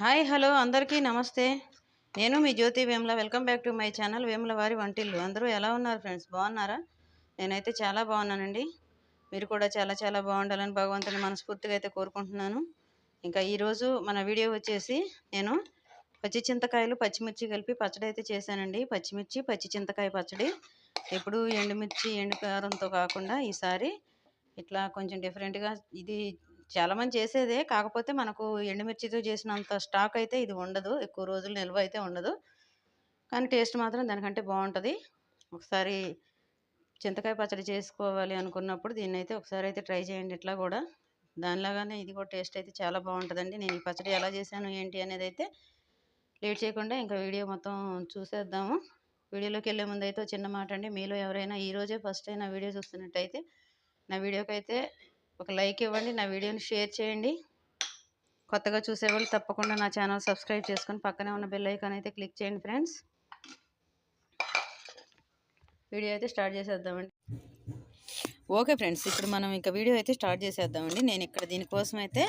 Hi hello అందరికీ నమస్తే. నేను మీ Jyothi Vemula. Welcome back to my channel Vemula వారి వంటిల్లు. అందరూ ఎలా ఉన్నారు ఫ్రెండ్స్? బాగున్నారా? నేనైతే చాలా బాగున్నానండి. మీరు కూడా చాలా చాలా బాగుండాలని భగవంతుని మనస్ఫూర్తిగా అయితే కోరుకుంటున్నాను. ఇంకా ఈరోజు మన వీడియో వచ్చేసి నేను పచ్చి చింతకాయలు పచ్చిమిర్చి కలిపి పచ్చడి అయితే చేశానండి. పచ్చిమిర్చి పచ్చి చింతకాయ పచ్చడి. ఎప్పుడు ఎండుమిర్చి ఎండు కారంతో కాకుండా ఈసారి ఇట్లా కొంచెం డిఫరెంట్గా ఇది చాలామంది చేసేదే కాకపోతే మనకు ఎండుమిర్చితో చేసినంత స్టాక్ అయితే ఇది ఉండదు. ఎక్కువ రోజులు నిల్వ అయితే ఉండదు. కానీ టేస్ట్ మాత్రం దానికంటే బాగుంటుంది. ఒకసారి చింతకాయ పచ్చడి చేసుకోవాలి అనుకున్నప్పుడు దీన్ని అయితే ఒకసారి అయితే ట్రై చేయండి ఇట్లా కూడా. దానిలాగానే ఇది కూడా టేస్ట్ అయితే చాలా బాగుంటుందండి. నేను ఈ పచ్చడి ఎలా చేశాను ఏంటి అనేది అయితే లేట్ చేయకుండా ఇంకా వీడియో మొత్తం చూసేద్దాము. వీడియోలోకి వెళ్ళే ముందు అయితే చిన్న మాట అండి. మీలో ఎవరైనా ఈరోజే ఫస్ట్ అయినా వీడియో చూస్తున్నట్టయితే నా వీడియోకి అయితే ఒక లైక్ ఇవ్వండి నా వీడియోని షేర్ చేయండి. కొత్తగా చూసేవాళ్ళు తప్పకుండా నా ఛానల్ సబ్స్క్రైబ్ చేసుకొని పక్కనే ఉన్న బెల్ ఐకాన్ అయితే క్లిక్ చేయండి ఫ్రెండ్స్. వీడియో అయితే స్టార్ట్ చేసేద్దామండి. ఓకే ఫ్రెండ్స్ ఇప్పుడు మనం ఇంకా వీడియో అయితే స్టార్ట్ చేసేద్దామండి. నేను ఇక్కడ దీనికోసం అయితే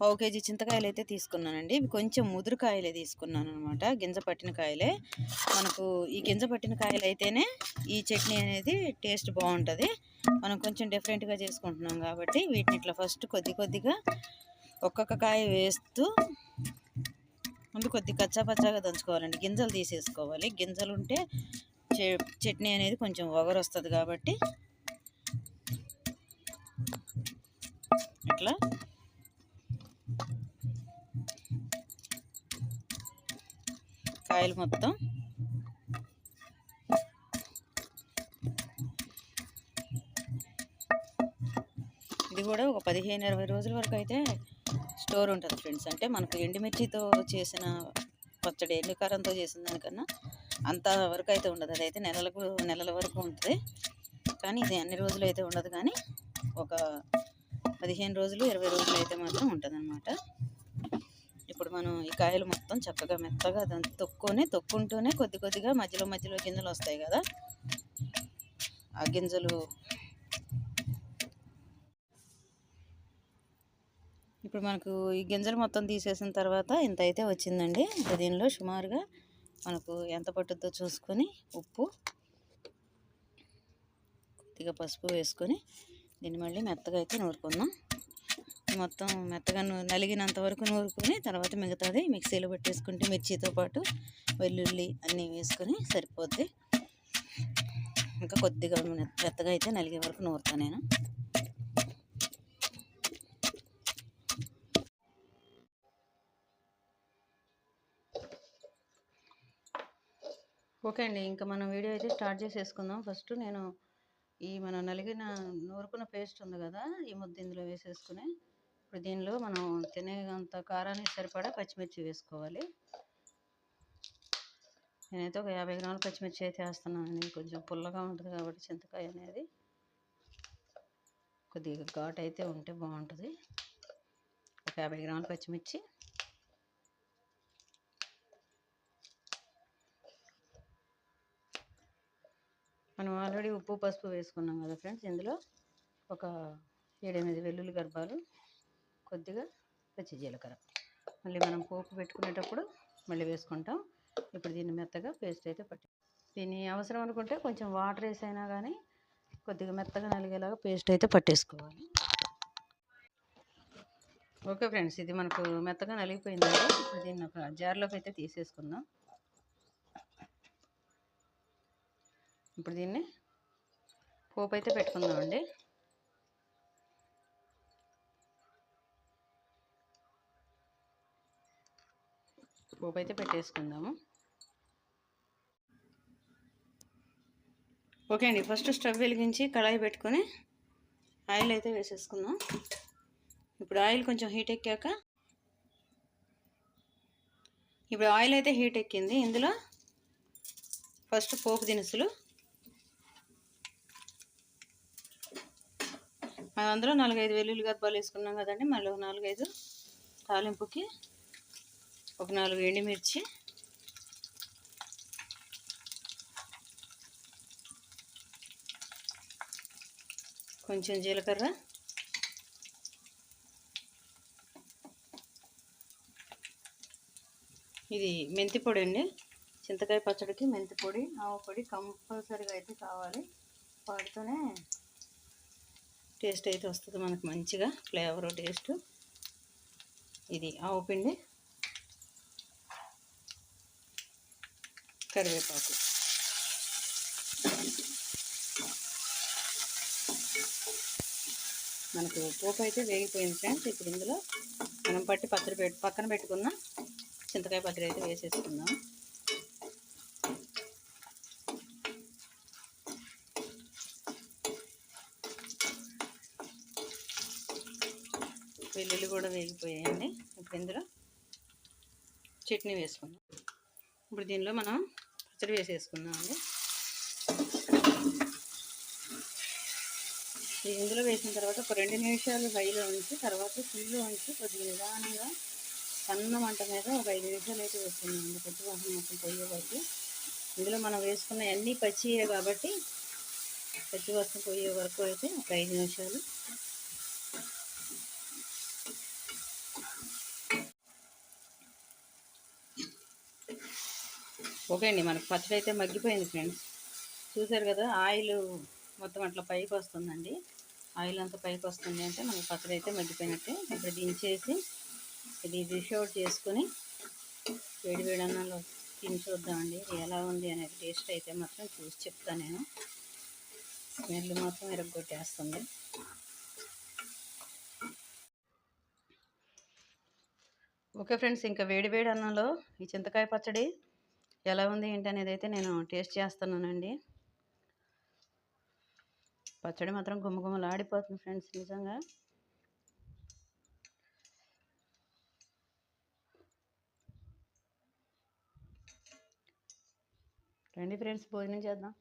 పావు కేజీ చింతకాయలు అయితే తీసుకున్నానండి. ఇవి కొంచెం ముదురు కాయలే తీసుకున్నాను అనమాట గింజ పట్టిన కాయలే. మనకు ఈ గింజ పట్టిన కాయలు అయితేనే ఈ చట్నీ అనేది టేస్ట్ బాగుంటుంది. మనం కొంచెం డిఫరెంట్గా చేసుకుంటున్నాం కాబట్టి వీటిని ఇట్లా ఫస్ట్ కొద్ది కొద్దిగా ఒక్కొక్క కాయ వేస్తూ ముందు కొద్ది కచ్చాపచ్చాగా దంచుకోవాలండి. గింజలు తీసేసుకోవాలి. గింజలు ఉంటే చట్నీ అనేది కొంచెం ఒగరు వస్తుంది కాబట్టి ఇట్లా కాయలు మొత్తం ఇది కూడా ఒక పదిహేను ఇరవై రోజుల వరకు అయితే స్టోర్ ఉంటుంది ఫ్రెండ్స్. అంటే మనకు ఎండుమిర్చితో చేసిన పచ్చడి ఎండుకారంతో చేసిన దానికన్నా అంత వరకు అయితే ఉండదు. అదైతే నెలలకు నెలల వరకు ఉంటుంది. కానీ ఇది అన్ని రోజులు అయితే ఉండదు. కానీ ఒక పదిహేను రోజులు ఇరవై రోజులు అయితే మాత్రం ఉంటుంది అనమాట ఇప్పుడు మనం ఈ కాయలు మొత్తం చక్కగా మెత్తగా దాన్ని తొక్కుని తొక్కుంటూనే కొద్ది కొద్దిగా మధ్యలో మధ్యలో గింజలు వస్తాయి కదా. ఆ గింజలు ఇప్పుడు మనకు ఈ గింజలు మొత్తం తీసేసిన తర్వాత ఇంత అయితే వచ్చిందండి. ఇంకా దీనిలో సుమారుగా మనకు ఎంత పట్టుద్దో చూసుకొని ఉప్పు కొద్దిగా పసుపు వేసుకొని దీన్ని మళ్ళీ మెత్తగా అయితే నూరుకుందాం. మొత్తం మెత్తగా నలిగినంత వరకు నూరుకొని తర్వాత మిగతాది మిక్సీలో పెట్టేసుకుంటే మిర్చితో పాటు వెల్లుల్లి అన్నీ వేసుకొని సరిపోద్ది. ఇంకా కొద్దిగా మెత్తగా అయితే నలిగే వరకు నూరుతాను నేను. ఓకే అండి. ఇంకా మనం వీడియో అయితే స్టార్ట్ చేసేసుకుందాం. ఫస్ట్ నేను ఈ మన నలిగిన నూరుకున్న పేస్ట్ ఉంది కదా ఈ ముద్ద ఇందులో వేసేసుకుని ఇప్పుడు దీనిలో మనం తినేంత కారానికి సరిపడా పచ్చిమిర్చి వేసుకోవాలి. నేనైతే ఒక యాభై గ్రాముల పచ్చిమిర్చి అయితే వేస్తున్నాను. కొంచెం పుల్లగా ఉంటుంది కాబట్టి చింతకాయ అనేది. కొద్దిగా ఘాట్ అయితే ఉంటే బాగుంటుంది. ఒక యాభై గ్రాముల పచ్చిమిర్చి. మనం ఆల్రెడీ ఉప్పు పసుపు వేసుకున్నాం కదా ఫ్రెండ్స్. ఇందులో ఒక ఏడెనిమిది వెల్లుల్లి గర్భాలు కొద్దిగా పచ్చి జీలకర్ర. మళ్ళీ మనం పోపు పెట్టుకునేటప్పుడు మళ్ళీ వేసుకుంటాం. ఇప్పుడు దీన్ని మెత్తగా పేస్ట్ అయితే పట్టి దీన్ని అవసరం అనుకుంటే కొంచెం వాటర్ వేసైనా కానీ కొద్దిగా మెత్తగా నలిగేలాగా పేస్ట్ అయితే పట్టేసుకోవాలి. ఓకే ఫ్రెండ్స్ ఇది మనకు మెత్తగా నలిగిపోయిందండి ఇప్పుడు దీన్ని ఒక జార్లోకి అయితే తీసేసుకుందాం. ఇప్పుడు దీన్ని పోపు అయితే పెట్టుకుందామండి. పోపు అయితే పెట్టేసుకుందాము. ఓకే అండి ఫస్ట్ స్టవ్ వెలిగించి కళాయి పెట్టుకొని ఆయిల్ అయితే వేసేసుకుందాం. ఇప్పుడు ఆయిల్ కొంచెం హీట్ ఎక్కాక ఇప్పుడు ఆయిల్ అయితే హీట్ ఎక్కింది. ఇందులో ఫస్ట్ పోపు దినుసులు అందులో నాలుగైదు వెల్లుల్లి గర్భాలు వేసుకున్నాం కదండి. మళ్ళీ ఒక నాలుగైదు తాలింపుకి ఒక నాలుగు ఎండుమిర్చి. కొంచెం జీలకర్ర. ఇది మెంతి పొడి అండి. చింతకాయ పచ్చడికి మెంతి పొడి ఆవు పొడి కంపల్సరీగా అయితే కావాలి. వాటితోనే టేస్ట్ అయితే వస్తుంది మనకు మంచిగా ఫ్లేవర్ టేస్ట్. ఇది ఆవు పిండి. కరివేపాకు. మనకు పోపు అయితే వేగిపోయింది ఫ్రెండ్స్. ఇప్పుడు ఇందులో మనం పట్టి పచ్చడి పక్కన పెట్టుకున్న చింతకాయ పచ్చడి అయితే వేసేసుకుందాం. వెల్లుల్లి కూడా వేగిపోయాయండి. ఇప్పుడు ఇందులో చట్నీ వేసుకుందాం. ఇప్పుడు దీనిలో మనం పచ్చడి వేసేసుకుందామండి ఇందులో వేసిన తర్వాత ఒక రెండు నిమిషాలు హైలో ఉంచి తర్వాత ఫుల్ ఉంచి కొద్దిగా నిదానంగా సన్న మంట మీద ఒక ఐదు నిమిషాలు అయితే వేస్తున్నామండి పెట్టు వాసన మొత్తం పోయే వరకు ఇందులో మనం వేసుకున్న అన్నీ పచ్చియే కాబట్టి పచ్చి వాసన పోయే వరకు అయితే ఒక ఐదు నిమిషాలు ఓకే అండి మనకు పచ్చడి అయితే మగ్గిపోయింది ఫ్రెండ్స్. చూసారు కదా ఆయిల్ మొత్తం అట్లా పైకి వస్తుందండి. ఆయిల్ అంతా పైకి వస్తుంది అంటే మనకి పచ్చడి అయితే మగ్గిపోయినట్టే. ఇప్పుడు దించేసి ఇది డిష్ అవుట్ చేసుకొని వేడి వేడి అన్నంలో తిని చూద్దామండి. ఎలా ఉంది అనేది టేస్ట్ అయితే మాత్రం చూసి చెప్తాను నేను. స్మెల్ మాత్రం ఎరగొట్టేస్తుంది ఓకే ఫ్రెండ్స్ ఇంకా వేడి వేడి అన్నంలో ఈ చింతకాయ పచ్చడి ఎలా ఉంది ఏంటి అనేది అయితే నేను టేస్ట్ చేస్తున్నానండి. పచ్చడి మాత్రం గుమ్మగుమ్మలు ఆడిపోతుంది ఫ్రెండ్స్ నిజంగా. రండి ఫ్రెండ్స్ భోజనం చేద్దాం.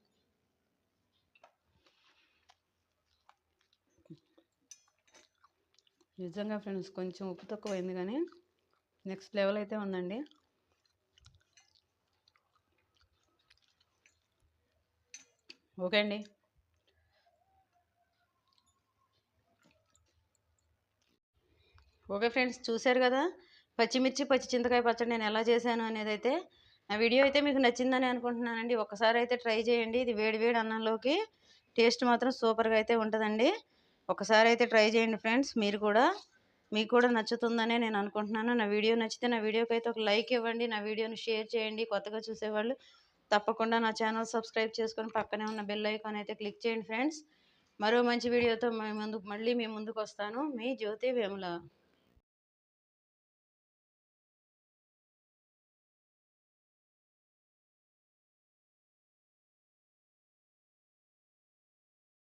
నిజంగా ఫ్రెండ్స్ కొంచెం ఉప్పు తక్కువైంది కానీ నెక్స్ట్ లెవెల్ అయితే ఉందండి. ఓకే అండి. ఓకే ఫ్రెండ్స్ చూశారు కదా? పచ్చిమిర్చి పచ్చి చింతకాయ పచ్చడి నేను ఎలా చేశాను అనేది అయితే ఆ వీడియో అయితే మీకు నచ్చిందని అనుకుంటున్నానండి. ఒకసారి అయితే ట్రై చేయండి. ఇది వేడి వేడి అన్నంలోకి టేస్ట్ మాత్రం సూపర్గా అయితే ఉంటుందండి. ఒకసారి అయితే ట్రై చేయండి ఫ్రెండ్స్. మీరు కూడా మీకు కూడా నచ్చుతుందనే నేను అనుకుంటున్నాను. నా వీడియో నచ్చితే నా వీడియోకి అయితే ఒక లైక్ ఇవ్వండి. నా వీడియోని షేర్ చేయండి. కొత్తగా చూసేవాళ్ళు తప్పకుండా నా ఛానల్ సబ్స్క్రైబ్ చేసుకొని పక్కనే ఉన్న బెల్ ఐకాన్ అయితే క్లిక్ చేయండి ఫ్రెండ్స్. మరో మంచి వీడియోతో ముందు మళ్ళీ మీ ముందుకు వస్తాను. మీ జ్యోతి వేముల.